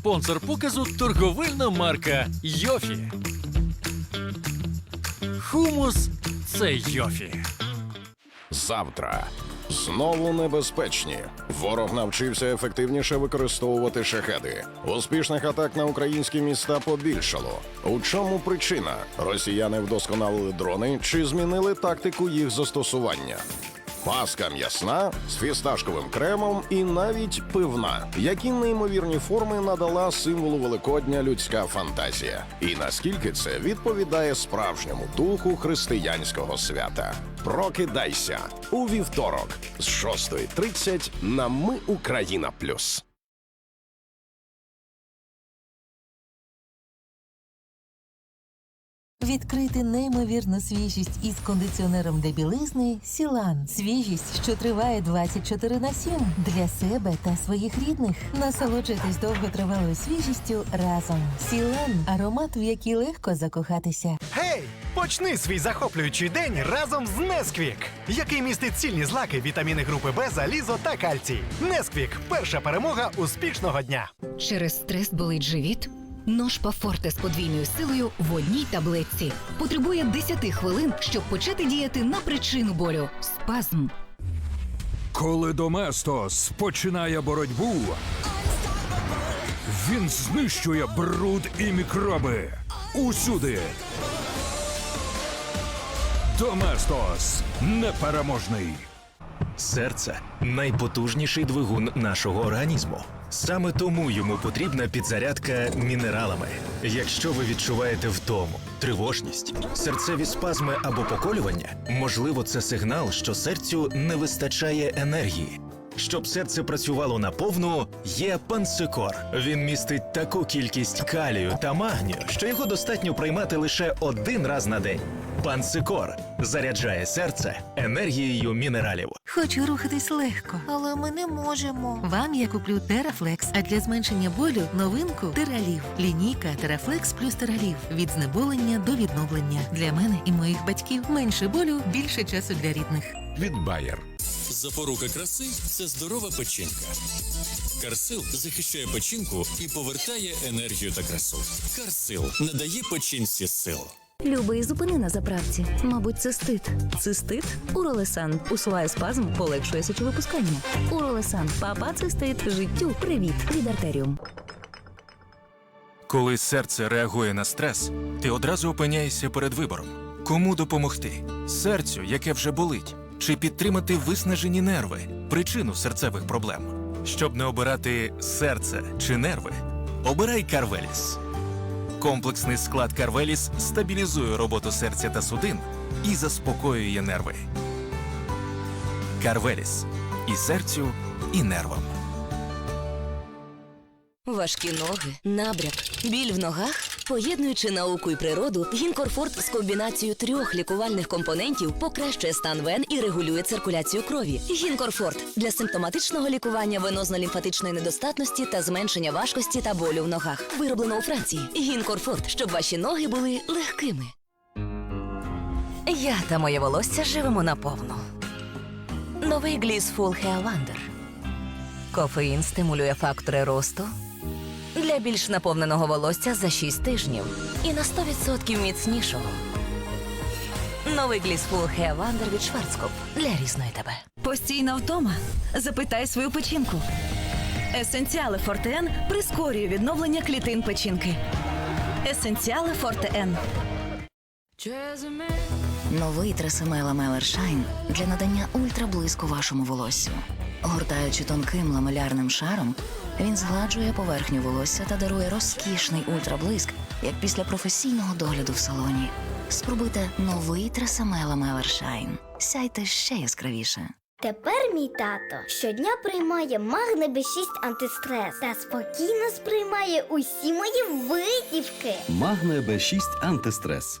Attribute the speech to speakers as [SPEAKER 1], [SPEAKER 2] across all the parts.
[SPEAKER 1] Спонсор показу торговельна марка Йофі. Хумус це Йофі.
[SPEAKER 2] Завтра. Знову небезпечні. Ворог навчився ефективніше використовувати шахеди. Успішних атак на українські міста побільшало. У чому причина? Росіяни вдосконалили дрони чи змінили тактику їх застосування? Паска м'ясна з фісташковим кремом і навіть пивна. Які неймовірні форми надала символу Великодня людська фантазія? І наскільки це відповідає справжньому духу християнського свята? Прокидайся у вівторок з 6.30 на Ми Україна Плюс.
[SPEAKER 3] Відкрити неймовірну свіжість із кондиціонером для білизни Сілан. Свіжість, що триває 24 на 7 для себе та своїх рідних. Насолоджуйтесь довготривалою свіжістю разом. Сілан аромат, в який легко закохатися.
[SPEAKER 4] Гей! Почни свій захоплюючий день разом з Несквік, який містить цільні злаки, вітаміни групи Б, залізо та кальцій. Несквік перша перемога успішного дня.
[SPEAKER 5] Через стрес болить живіт? Ножпа Форте з подвійною силою в одній таблетці потребує 10 хвилин, щоб почати діяти на причину болю спазм.
[SPEAKER 6] Коли Доместос починає боротьбу, він знищує бруд і мікроби усюди. Доместос непереможний.
[SPEAKER 7] Серце найпотужніший двигун нашого організму. Саме тому йому потрібна підзарядка мінералами. Якщо ви відчуваєте втому, тривожність, серцеві спазми або поколювання, можливо, це сигнал, що серцю не вистачає енергії. Щоб серце працювало наповну, є пансикор. Він містить таку кількість калію та магнію, що його достатньо приймати лише один раз на день. Пансикор заряджає серце енергією мінералів.
[SPEAKER 3] Хочу рухатись легко, але ми не можемо. Вам я куплю Терафлекс, а для зменшення болю новинку Тералів. Лінійка Терафлекс плюс Тералів. Від знеболення до відновлення. Для мене і моїх батьків менше болю, більше часу для рідних.
[SPEAKER 2] Від Bayer.
[SPEAKER 1] Запорука краси це здорова печінка. Карсил захищає печінку і повертає енергію та красу. Карсил надає печінці сил.
[SPEAKER 8] Любий зупини на заправці. Мабуть, цистит. Цистит? Уролесан. Усуває спазм, полегшує сечовипускання. Уролесан. Папа цистит. Життю. Привіт. Від артеріум.
[SPEAKER 7] Коли серце реагує на стрес, ти одразу опиняєшся перед вибором. Кому допомогти? Серцю, яке вже болить, чи підтримати виснажені нерви, причину серцевих проблем. Щоб не обирати серце чи нерви, обирай Карвеліс. Комплексний склад Карвеліс стабілізує роботу серця та судин і заспокоює нерви. Карвеліс і серцю, і нервам.
[SPEAKER 8] Важкі ноги, набряк, біль в ногах. Поєднуючи науку і природу, Гінкорфорт з комбінацією трьох лікувальних компонентів покращує стан вен і регулює циркуляцію крові. Гінкорфорт для симптоматичного лікування венозно-лімфатичної недостатності та зменшення важкості та болю в ногах. Вироблено у Франції. Гінкорфорт, щоб ваші ноги були легкими. Я та моє волосся живемо наповну. Новий Gliss Full Hair Wonder. Кофеїн стимулює фактори росту для більш наповненого волосся за 6 тижнів і на 100% міцнішого. Новий Full Hair від Schwarzkopf для різної тебе.
[SPEAKER 9] Постійна втома? Запитай свою печінку. Есенціали Форте-Н прискорює відновлення клітин печінки. Есенціали Форте-Н.
[SPEAKER 8] Новий Тресемел Ламелер Шайн для надання ультраблиску вашому волоссю. Гортаючи тонким ламелярним шаром, він згладжує поверхню волосся та дарує розкішний ультраблиск, як після професійного догляду в салоні. Спробуйте новий Тресемел Ламелер Шайн. Сяйте ще яскравіше.
[SPEAKER 10] Тепер мій тато щодня приймає Магне Б6 антистрес та спокійно сприймає усі мої витівки.
[SPEAKER 11] Магне Б6 антистрес.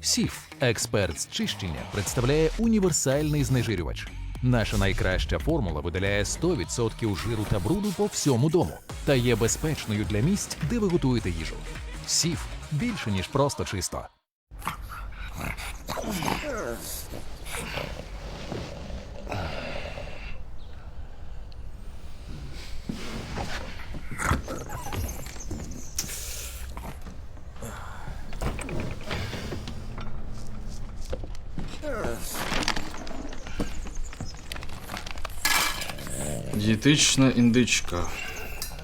[SPEAKER 12] Сіф, експерт з чищення, представляє універсальний знежирювач. Наша найкраща формула видаляє 100% жиру та бруду по всьому дому та є безпечною для місць, де ви готуєте їжу. Сіф більше ніж просто чисто.
[SPEAKER 13] Дієтична індичка.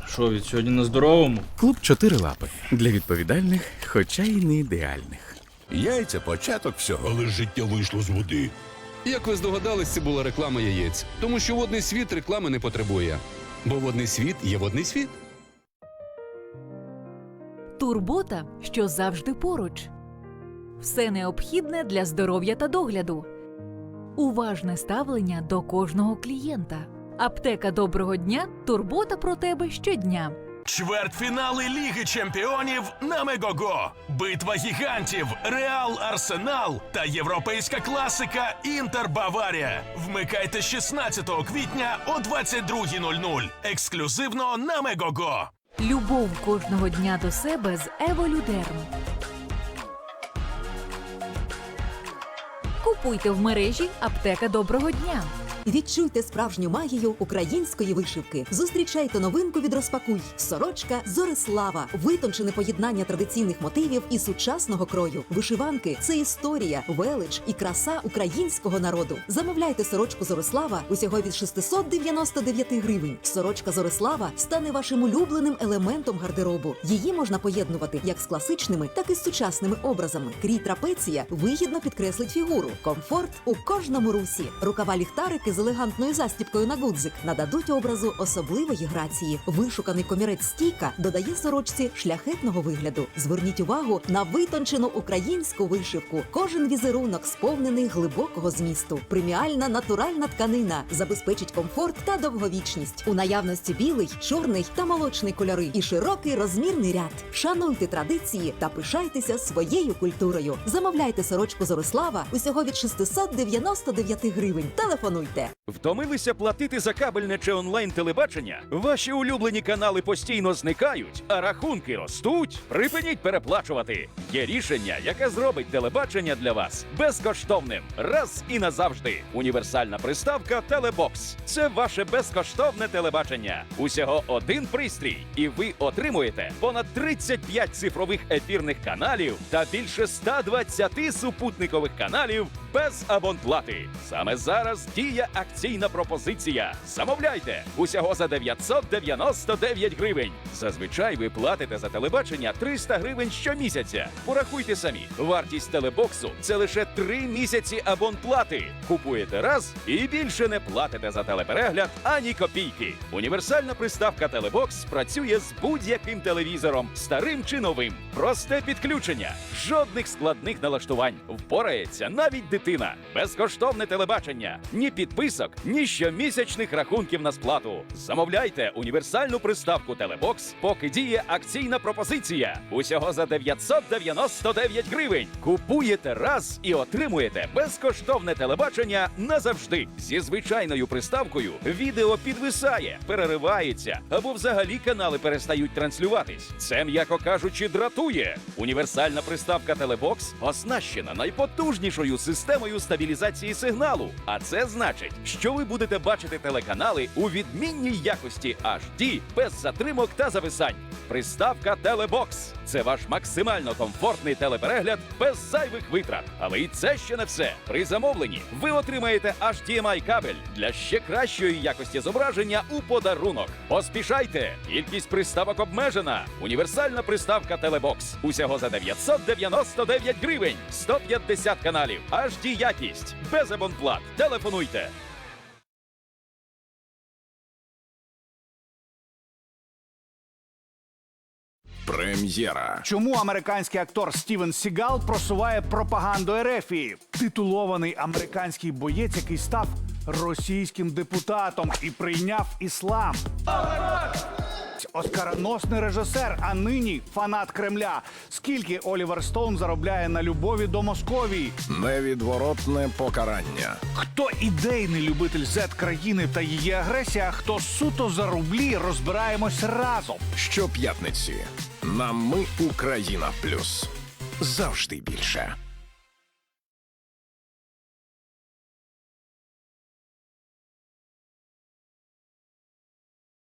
[SPEAKER 13] Що, від сьогодні на здоровому?
[SPEAKER 14] Клуб чотири лапи для відповідальних, хоча й не ідеальних.
[SPEAKER 6] Яйця початок всього. Але життя вийшло з води.
[SPEAKER 15] Як ви здогадались, це була реклама яєць, тому що водний світ реклами не потребує. Бо водний світ є водний світ.
[SPEAKER 5] Турбота, що завжди поруч. Все необхідне для здоров'я та догляду. Уважне ставлення до кожного клієнта. Аптека доброго дня турбота про тебе щодня.
[SPEAKER 16] Чвертьфінали Ліги Чемпіонів на Мегого. Битва гігантів, Реал Арсенал та європейська класика Інтер Баварія. Вмикайте 16 квітня о 22.00. Ексклюзивно на Мегого.
[SPEAKER 5] Любов кожного дня до себе з Еволюдерм. Купуйте в мережі Аптека доброго дня.
[SPEAKER 17] Відчуйте справжню магію української вишивки. Зустрічайте новинку від розпакуй. Сорочка Зорислава. Витончене поєднання традиційних мотивів і сучасного крою. Вишиванки це історія, велич і краса українського народу. Замовляйте сорочку Зорислава усього від 699 гривень. Сорочка Зорислава стане вашим улюбленим елементом гардеробу. Її можна поєднувати як з класичними, так і з сучасними образами. Крій трапеція вигідно підкреслить фігуру. Комфорт у кожному русі. Рукава ліхтарики з елегантною застіпкою на гудзик нададуть образу особливої грації. Вишуканий комірець стійка додає сорочці шляхетного вигляду. Зверніть увагу на витончену українську вишивку. Кожен візерунок сповнений глибокого змісту. Преміальна натуральна тканина забезпечить комфорт та довговічність. У наявності білий, чорний та молочний кольори і широкий розмірний ряд. Шануйте традиції та пишайтеся своєю культурою. Замовляйте сорочку Зорислава усього від 699 гривень. Телефонуйте.
[SPEAKER 18] Втомилися платити за кабельне чи онлайн телебачення? Ваші улюблені канали постійно зникають, а рахунки ростуть. Припиніть переплачувати. Є рішення, яке зробить телебачення для вас безкоштовним. Раз і назавжди. Універсальна приставка Телебокс. Це ваше безкоштовне телебачення. Усього один пристрій, і ви отримуєте понад 35 цифрових ефірних каналів та більше 120 супутникових каналів без абонплати. Саме зараз діє акційна пропозиція. Замовляйте усього за 999 гривень. Зазвичай ви платите за телебачення 300 гривень щомісяця. Порахуйте самі. Вартість телебоксу це лише 3 місяці абонплати. Купуєте раз і більше не платите за телеперегляд ані копійки. Універсальна приставка Телебокс працює з будь-яким телевізором, старим чи новим. Просте підключення, жодних складних налаштувань. Впорається навіть дитина. Безкоштовне телебачення, ні підписок, ні щомісячних рахунків на сплату. Замовляйте універсальну приставку Телебокс, поки діє акційна пропозиція. Усього за 999 гривень. Купуєте раз і отримуєте безкоштовне телебачення назавжди. Зі звичайною приставкою відео підвисає, переривається або взагалі канали перестають транслюватись. Це, м'яко кажучи, дратує. Універсальна приставка Телебокс оснащена найпотужнішою системою стабілізації сигналу. А це значить, що ви будете бачити телеканали у відмінній якості HD без затримок та зависань. Приставка Телебокс це ваш максимально комфортний телеперегляд без зайвих витрат. Але і це ще не все. При замовленні ви отримаєте HDMI кабель для ще кращої якості зображення у подарунок. Поспішайте! Кількість приставок обмежена. Універсальна приставка Телебокс. Усього за 999 гривень. 150 каналів. HD якість. Без абонплат. Телефонуйте.
[SPEAKER 2] Прем'єра.
[SPEAKER 19] Чому американський актор Стівен Сігал просуває пропаганду Ерефії? Титулований американський боєць, який став російським депутатом і прийняв іслам. Оскароносний режисер, а нині фанат Кремля. Скільки Олівер Стоун заробляє на любові до Московії?
[SPEAKER 2] Невідворотне покарання.
[SPEAKER 19] Хто ідейний любитель зет країни та її агресія, а хто суто за рублі розбираємось разом.
[SPEAKER 2] Щоп'ятниці на Ми Україна Плюс. Завжди більше.